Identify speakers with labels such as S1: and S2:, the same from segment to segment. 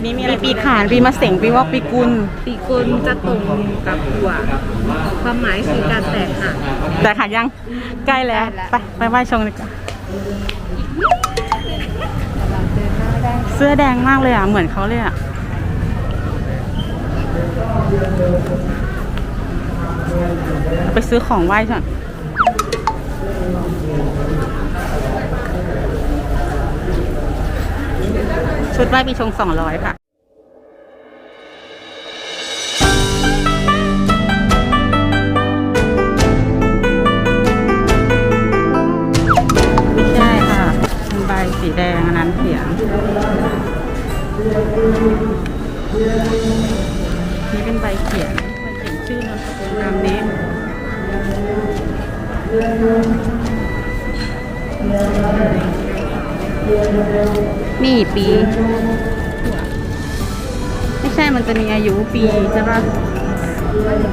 S1: ปีนี้มีอะไรปีขานปีมะเสงปีวอกปีกุล
S2: ปีกุลจะตรงกับหัว ความหมายคือการแตกหัก
S1: แต่หายังใกล้แล้ว
S2: ใกล้แล้ว
S1: ไปไปไหว้ชงดีกว่าเสื้อแดงมากเลยอะ เหมือนเขาเลยอะไปซื้อของไหว้ก่อน ชุดไหว้ปีชงสองร้อยค่ะไม่ใช่ค่ะเป็นใบสีแดงอันนั้นเขียง นี่เป็นใบเขียนใบเขียนชื่อนามสกุลตามนี้ นี่ปี ไม่ใช่มันจะมีอายุปีใช่ปะ
S2: ก็จะ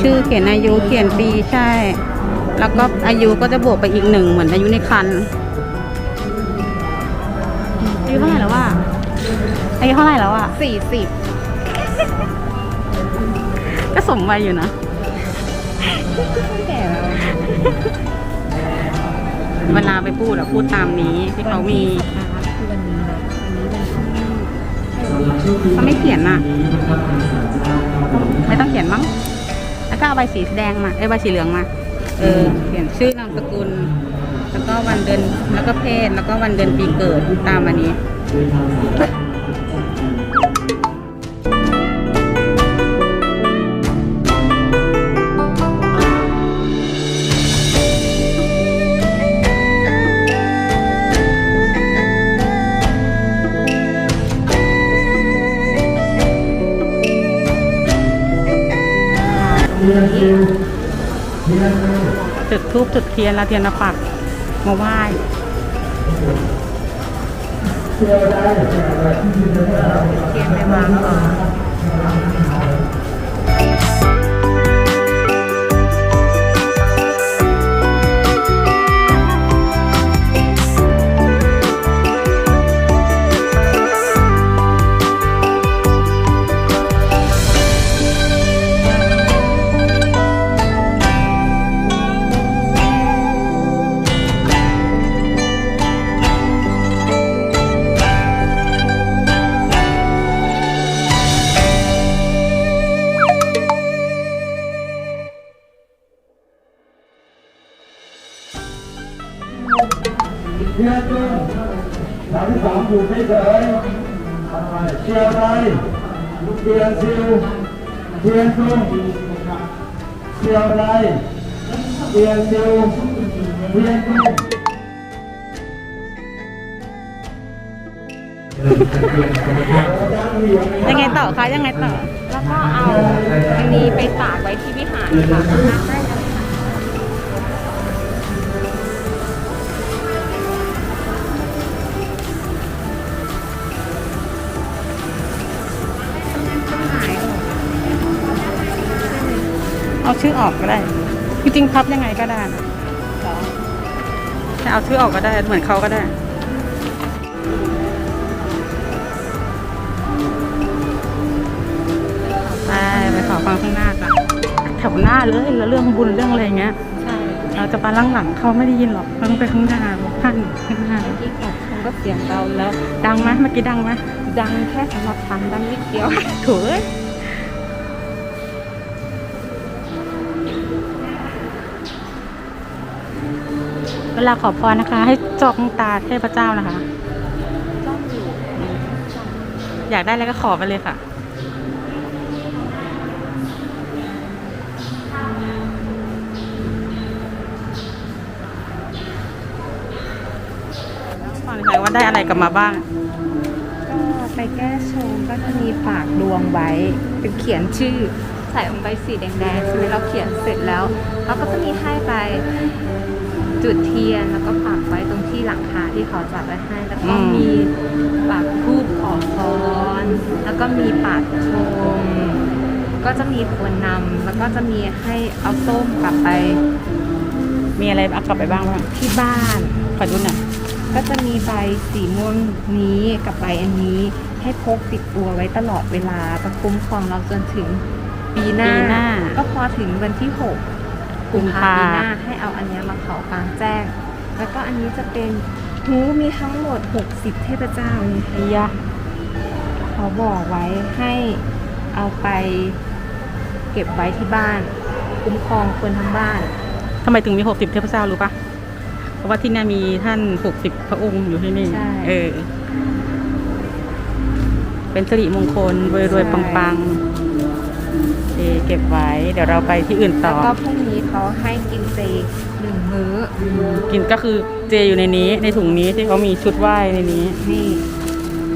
S1: ชื่อเขียนอายุเขียนปีใช่ แล้วก็อายุก็จะบวกไปอีกหนึ่งเหมือนอายุในคันอายุเท่าไหร่แล้ววะอายุเท่าไหร่แล้วอะ
S2: สี่สิบ
S1: ก็สมวัยอยู่นะ เวลาไปพูดอะพูดตามนี้ที่เขามี
S2: คือวันนี้นะวันนี้วันที่
S1: เขาไม่เขียนอะไม่ต้องเขียนมั้งแล้วก็เอาใบสีแดงมาเอ้ยใบสีเหลืองมาเออเขียนชื่อนามสกุล แล้วก็วันเดือนแล้วก็เพศแล้วก็วันเดือนปีเกิดตามอันนี้ จุดทูบจุดเทียนแล้วเทียนละปักมาไหว้
S2: เทียนไปวางก่อน
S3: เทียนจุงหลังสามอยู่ไม่เฉยเชียร์ไรเทียนซิวเทียนจุงเชียร์ไรเทียนซิวเทียนจุง
S1: ยังไงต่อคะยังไงต่อ
S2: แล้วก็เอาอันนี้ไปฝากไว้ที่วิหารค่ะ
S1: ชื่อออกก็ได้ จริงๆพับยังไงก็ได้นะแต่เอาชื่อออกก็ได้เหมือนเขาก็ได้ไปไปขอฟังข้างหน้าก่อนแถวหน้าเลยแล้วเรื่องบุญเรื่องอะไรอย่างเงี้ย
S2: ใช่
S1: เราจะไปล่างหลังเขาไม่ได้ยินหรอกเราต้องไปข้างหน้าข้างข้างหน้า
S2: ที่ขอบคุณก็เสียงเบาแล้ว
S1: ดังไหมเมื่อกี้ดังไหม
S2: ดังแค่สำหรับฟังดังนิดเดียว
S1: โถเอ้ย วลาขอพรนะคะ ให้จอกตาเทพเจ้านะคะ
S2: อยา
S1: กได้อะไรก็ขอไปเลยค่ะฟังเลยว่าได้อะไรกลับมาบ้าง
S2: ก็ไปแก้ชงก็จะมีฝากดวงไว้ เป็นเขียนชื่อใส่ลงไปสีแดงๆใช่ไหมเราเขียนเสร็จแล้วเราก็จะมีให้ไป จุดเทียนแล้วก็ฝากไว้ตรงที่หลังคาที่เขาจัดไว้ให้ แล้วก็
S1: อืม
S2: มีปากทูบขอพรแล้วก็มีปากชงก็จะมีคนนำแล้วก็จะมีให้เอาส้มกลับไป
S1: มีอะไรเอากลับไปบ้างบ้าง
S2: ที่บ้าน
S1: ขอดูหน่อย
S2: ก็จะมีใบสีม่วงนี้กับใบอันนี้ ให้พกติดตัวไว้ตลอดเวลาจะคุ้มครองเราจนถึงปีหน้า
S1: ปีหน้า
S2: ก็พอถึงวันที่6กุ มภา
S1: กุ
S2: ปี
S1: ม
S2: ห
S1: ภา
S2: น้าให้เอาอันเนี้ยมาเผากลางแจ้ง แล้วก็อันนี้จะเป็นหูมีทั้งหมด 60 เทพเจ้านี่
S1: ไอ้ยะ
S2: เขาบอกไว้ให้เอาไปเก็บไว้ที่บ้าน คุ้มครองคนทั้งบ้าน
S1: ทำไมถึงมีหกสิบเทพเจ้ารู้ปะเพราะว่าที่เนี่ยมีท่านหกสิบพระองค์อยู่ที่นี่
S2: ใช่
S1: เออเป็นสิริมงคลรวยรวย
S2: ใช่
S1: ปังปังๆโอ เคเก็บไว้ เดี๋ยวเราไปที่อื่นต่
S2: แล้
S1: อ
S2: วก็พรุ่งนี้เขาให้กินเจหนึ่งมื้อ
S1: กินก็คือเจอยู่ในนี้ในถุงนี้ที่เขามีชุดไหว้ในนี้
S2: นี่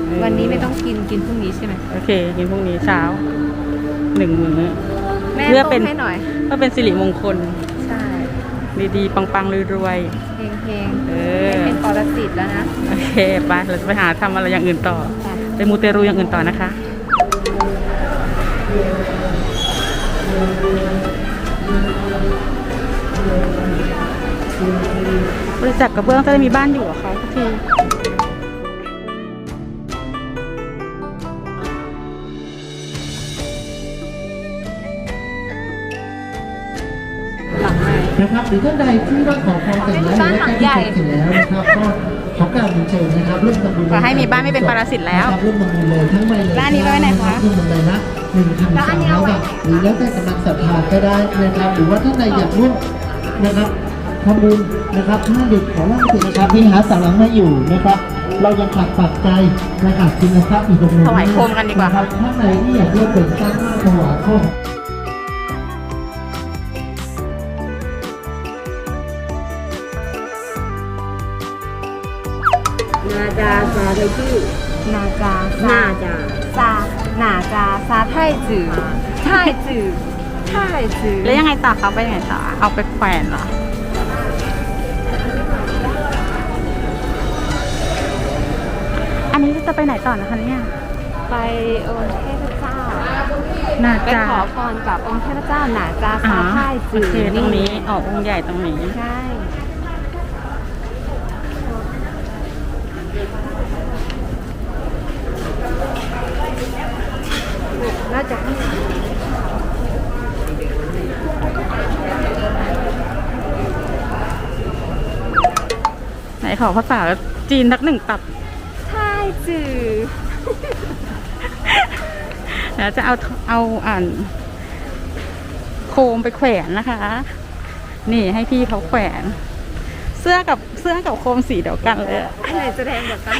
S1: เออ
S2: วันนี้ไม่ต้องกินกินพรุ่งนี้ใช่ไหม
S1: โอเค กินพรุ่งนี้เช้าหนึ่งมื้อ
S2: แม่
S1: เพื่อ
S2: ต้
S1: เป็น
S2: มให้หน่อย
S1: เพื่อเป็นสิริมงคล
S2: ใช่
S1: ดีๆ ปังๆรวย
S2: เฮงเฮง
S1: ๆเอ
S2: ไม่
S1: อ
S2: เป็นปรสิตแล้วนะ
S1: โอเคไปเราจะไปหาทำอะไรอย่างอื่นต่อ
S2: ไป
S1: ไปมูเตรูอย่างอื่นต่อนะคะ บริจาคกระเบื้องจะได้มีบ้านอยู่เหรอคะทุกที
S2: หลังไหน
S3: นะครับหรือท่านใดที่ว่าขอพรแต่งงานหรือว่าใกล้ที่จะเสร็จแล้วนะครับก็ขอกราบเรียนเชิญนะครับร่วมทำบุญ
S1: ขอให้มีบ้านไม่เป็นปรสิตแล้ว
S3: นะครับร่วมทำบุญเลยทั้งใบเลย
S1: แล้วอันนี้ไว้ไหนคะ
S3: ร่วมทำบุญละ หนึ่งพันสามร้อยบาทหรือแล้วแต่กำลังศรัทธาก็ได้นะครับ หรือว่าท่านใดอยากร่วมนะครับทำบุญนะครับถ้าเด็กขอร่างสุดนะครับที่หาสารังไม่อยู่นะครับ เรายังขาดปัจจัยนะครับคุณทรัพย์อีกจำนวน
S1: ถวายโคมกันดีกว่าะ
S3: ครับท่านใดที่อยากร่วมเป็นสร้างบ้านถวายโคม
S2: นาจาซาเลยชื่อนาจานาจาซา นาจาซาไทจือไทจือไทจือ
S1: แล้วยังไงต่อคะไปยังไงต่อเอาไปแขวนเหรออันนี้จะไปไหนต่อนะคะเนี่ย
S2: ไปองค์เทพเจ้า
S1: น่า
S2: ไป
S1: จะ
S2: ขอพรกับองค์เทพเจ้าหนาจา
S1: อ๋
S2: ซา
S1: อ
S2: ไท
S1: โอ
S2: จือ
S1: เคตรงนี้ออกองค์ใหญ่ตรงนี้
S2: ใช่น่าจะ
S1: ไหนขอภาษาจีนทักหนึ่งตับ
S2: ไทจือ
S1: แล้วจะเอาเอาอ่านโคมไปแขวนนะคะ นี่ให้พี่เขาแขวน เสื้อกับเสื้อกับโคมสีเดียวกันเลยอะ
S2: อันไหนจะแรงกว่ากัน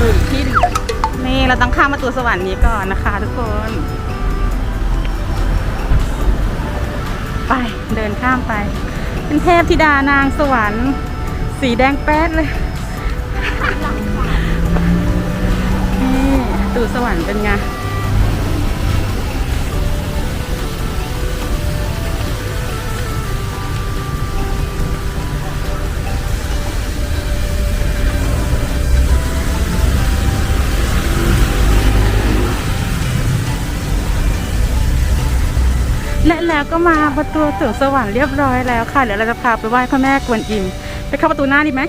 S1: รุอีกที่นึงนี่เราต้องข้ามประตูสวรรค์นี้ก่อนนะคะทุกคน ไปเดินข้ามไป เป็นเทพธิดานางสวรรค์ สีแดงแป๊ดเลยนี่ประตูสวรรค์เป็นไง และแล้วก็มาประตูถึงสวรรค์เรียบร้อยแล้วค่ะ เดี๋ยวเราจะพาไปไหว้พระแม่กวนอิม ไปเข้าประตูหน้าดีไหม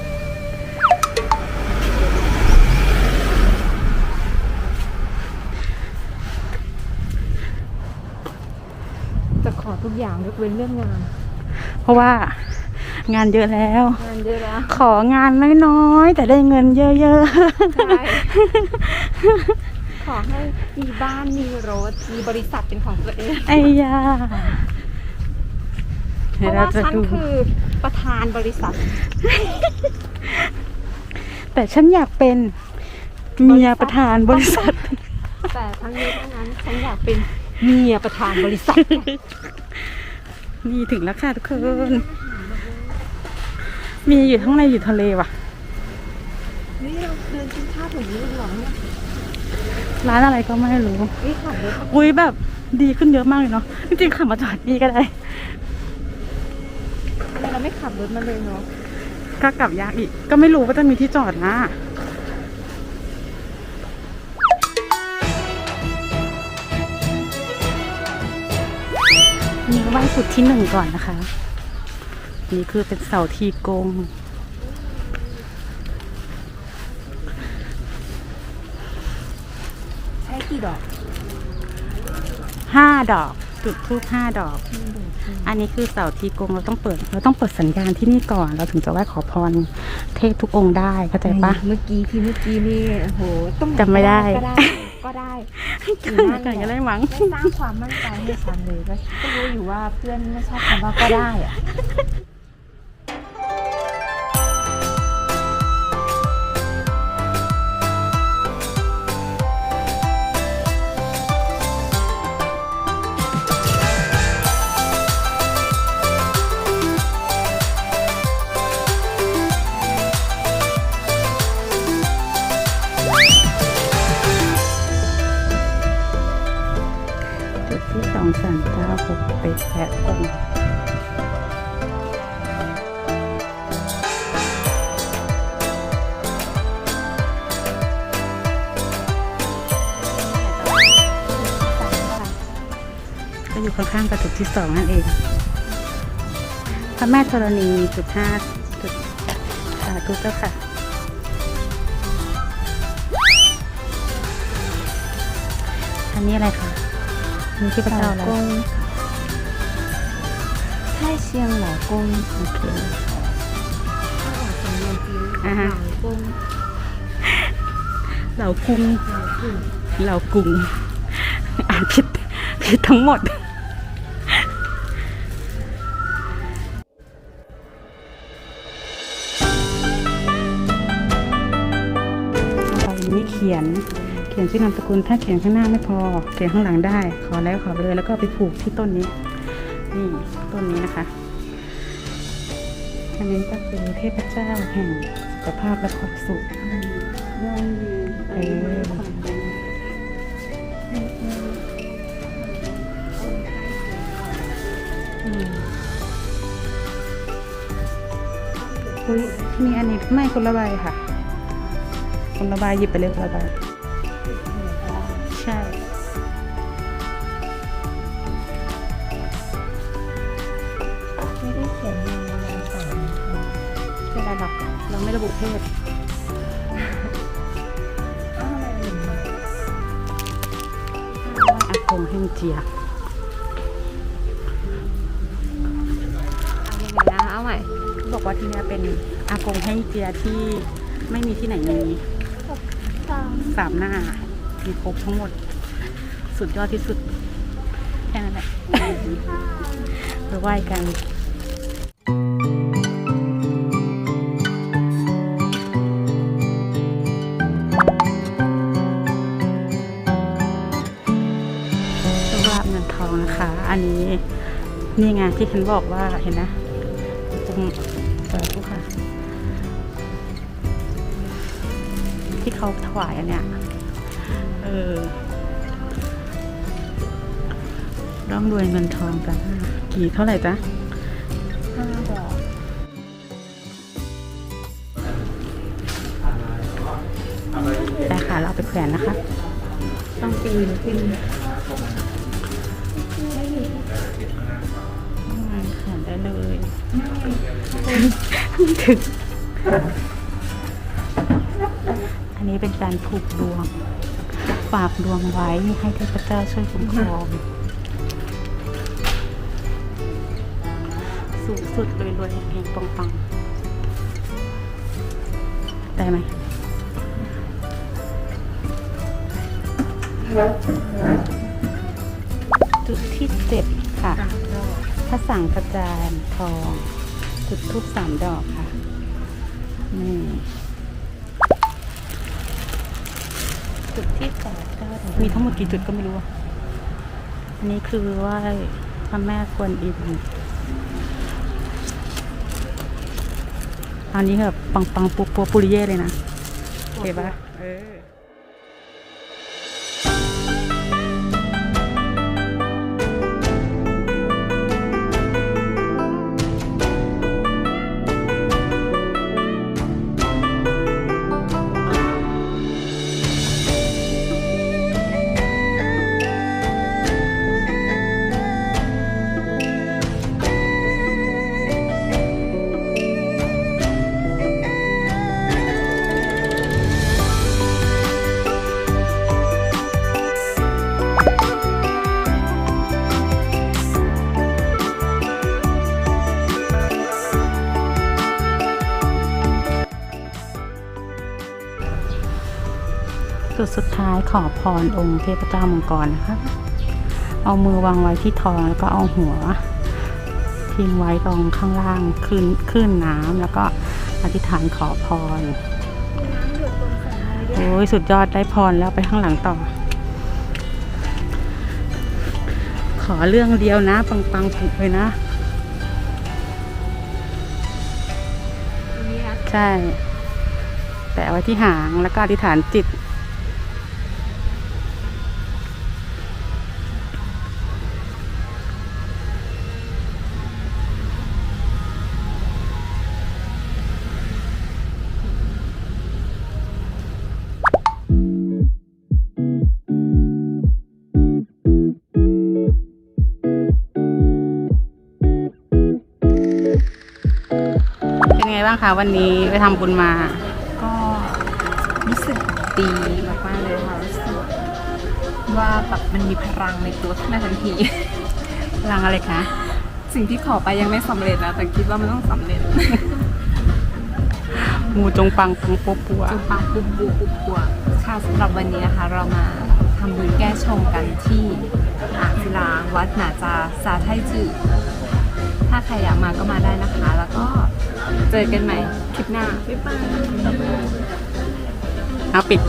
S2: จะขอทุกอย่างยกเว้นเรื่องงาน
S1: เพราะว่างานเยอะแล้ว
S2: งานเยอะแล้ว
S1: ของานน้อยๆ แต่ได้เงินเยอะ
S2: ใช่ข อให้มีบ้านมีรถมีบริษัทเป็นของตัวเอง
S1: ๆไอ้ยา
S2: เพ
S1: เดี๋ยว
S2: ราะ
S1: เรา
S2: ว่า
S1: จะ
S2: ฉัน
S1: ดู
S2: คือประธานบริษัท
S1: แต่ฉันอยากเป็นเมียประธานบริษัท
S2: แต่ทั้งนี้ทั้งนั้นฉันอยากเป็นเมียประธานบริษัท
S1: นี่ถึงแล้วค่ะทุกคน มีอยู่ข้างในอยู่ทะเลว่ะ
S2: นี่เราเดินกินข้าวถึงนี้หรอเนี่ย
S1: ร้านอะไรก็ไม่รู้
S2: นี่ขับรถ
S1: อุ้ยแบบดีขึ้นเยอะมากเลยเนาะจริงๆขับมาจอดนี่ก็ได้
S2: ทำไมเราไม่ขับรถมาเลยเนาะ
S1: ก็กลับยากอีก ก็ไม่รู้ว่าจะมีที่จอดนะนี่ไหว้จุดที่หนึ่งก่อนนะคะ นี่คือเป็นเสาทีกง
S2: ใช้กี่ ดอก
S1: ห้าดอก จุดทูบห้าดอก อันนี้คือเสาทีกงเราต้องเปิด เราต้องเปิดสัญญาณที่นี่ก่อน เราถึงจะไหว้ขอพรเทพทุกองค์ได้เข้าใจปะ
S2: เมื่อกี้ที่เมื่อกี้นี่โอ้โหต้อง
S1: จำไม่ได้
S2: ก็ได้ก็ได้
S1: กันกันก็ได้มั้ง
S2: ไม่สร้างความมั่นใจให้ฉันเลยก็ก็รู้อยู่ว่าเพื่อนไม่ชอบคำว่าก็ได้อะ
S1: อยู่ข้างๆกับจุดที่สองนั่นเองพระแม่ธรณีจุดห้าจุดสาธุเจ้าค่ะอันนี้อะไรคะมีที่พระเจ้าแล้วไท
S2: ยเชียงเหล่ากง
S1: โอเค
S2: อ่าฮะ
S1: เหล่ากุ้งเหล่ากุ้งอ่านผิดผิดทั้งหมด ขียน เขียนชื่อนามสกุล ถ้าเขียนข้างหน้าไม่พอ เขียนข้างหลังได้ ขอแล้วขอไปเลยแล้วก็ไปผูกที่ต้นนี้ นี่ต้นนี้นะคะอันนี้ก็คือเทพเจ้าแห่งสุขภาพและความสุขเอออืมอุ้ยมีอันนี้ไม่คนละใบค่ะ คนละใบหยิบไปเลยคนละใบใช่
S2: ไม่ได้เขียนมาวันเสาร์
S1: ไม่เป็นไรหรอกเราไม่ระบุเพศ
S2: อ้าวทำไมหนึ่งมา
S1: อากงแห่งเจีย
S2: เอายังไงนะเอาใหม่
S1: บอกว่าที่เนี่ยเป็นอากงแห้งเจียที่ไม่มีที่ไหนมี
S2: สาม
S1: หน้า มีครบทั้งหมด สุดยอดที่สุด แค่นั้นแหละไปไหว้กันสวาบเงินทองนะคะอันนี้นี่ไงที่ฉันบอกว่าเห็นนะตรงเปิดผู้ค่ะ ที่เขาถวายอันเนี้ยเออร่ำรวยเงินทองกันกี่เท่าไหร่จ๊ะ
S2: ห้าดอก
S1: แต่ค่ะ เราไปแขวนนะคะ
S2: ต้องปีนขึ้น
S1: แขวนได้เลย ไม่ถึงอั นี้เป็นการผูกดวง ฝากดวงไว้ให้เทพเจ้าช่วยคุ้มครอง สูงสุดรวยๆเฮงๆปังๆ ได้ไหมจุดที่เจ็ดค่ะ พระสังกระจานทอง จุดทูบสามดอกค่ะนี่ จุดที่จอดมีทั้งหมดกี่จุดก็ไม่รู้อันนี้คือไหว้พระแม่กวนอินอันนี้แบบปังปังปัวปุริเย่เลยนะเห็นปะ สุดท้ายขอพรองค์เทพเจ้ามังกรนะคะ เอามือวางไว้ที่ท้องแล้วก็เอาหัวทิ้งไว้ตรงข้างล่างขึ้นขึ้นน้ำแล้วก็อธิษฐานขอพรโอ้ยสุดยอดได้พรแล้วไปข้างหลังต่อ ขอเรื่องเดียวนะ ปังปังๆผุเลยนะ ใช่แปะไว้ที่หางแล้วก็อธิษฐานจิต บ้างคะวันนี้ไปทำบุญมา
S2: ก็รู้สึกดีมากๆเลยค่ะรู้สึกว่าแบบมันมีพลังในตัวขึ้นมาทันที
S1: พลังอะไรคะ
S2: สิ่งที่ขอไปยังไม่สำเร็จนะแต่คิดว่ามันต้องสำเร็จ
S1: มูจงปังปังปัวปัว
S2: จุปังปุ๊บปุ๊บปุ๊บปัวค่ะสำหรับวันนี้นะคะ เรามาทำบุญแก้ชงกันที่อ่างศิลาวัดหนาจาสาไทจือถ้าใครอยากมาก็มาได้นะคะ แล้วก็ เจอกันใหม่คลิปหน้า บ๊ายบาย
S1: เอาปิด